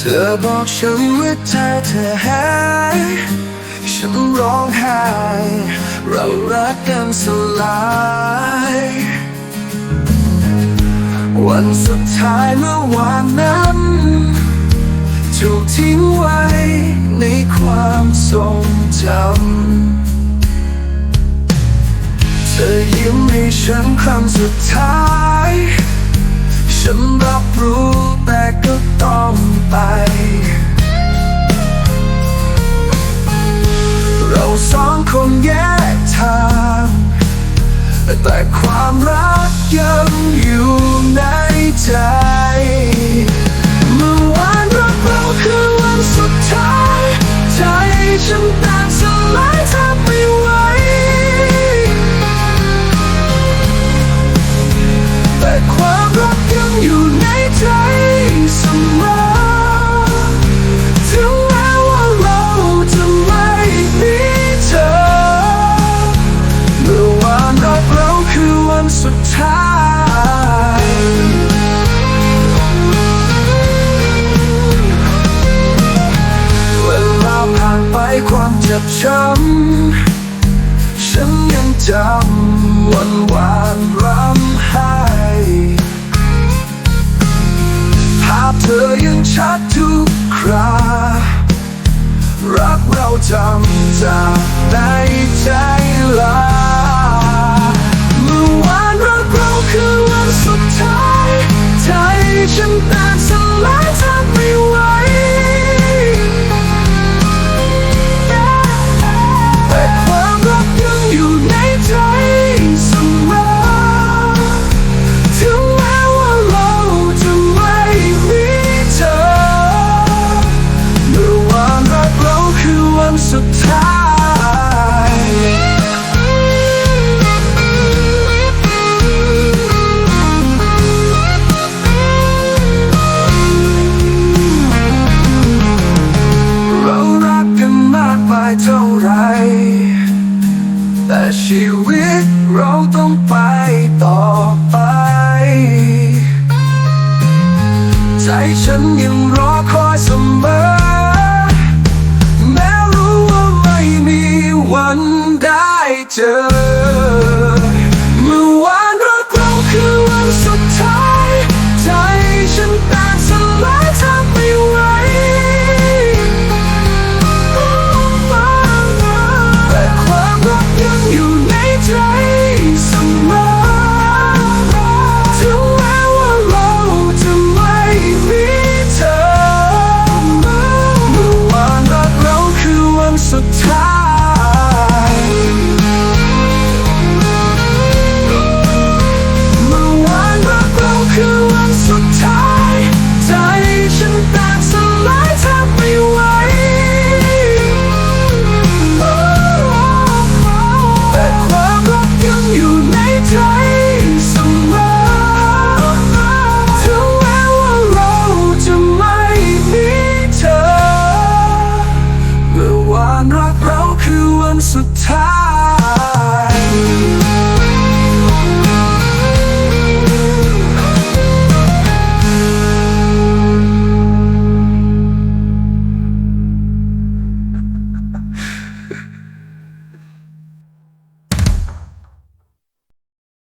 เธอบอกฉันว่าใจเธอหายฉันร้องไห้เรารักกันสลาย วันสุดท้ายเมื่อวานนั้น ถูกทิ้งไว้ในความทรงจำ เธอยิ้มให้ฉันครั้งสุดท้าย ฉันรับรู้แต่ ต้องไป เราสองคงแย่ ฉันยังจำวันวานรำไห้ภาพเธอยังชัดทุกครา รักเราจำจาายเท่าไร แต่ชีวิตเราต้องไปต่อไป ใจฉันยังรอคอยเสมอ แม้รู้ว่าไม่มีวันได้เจอ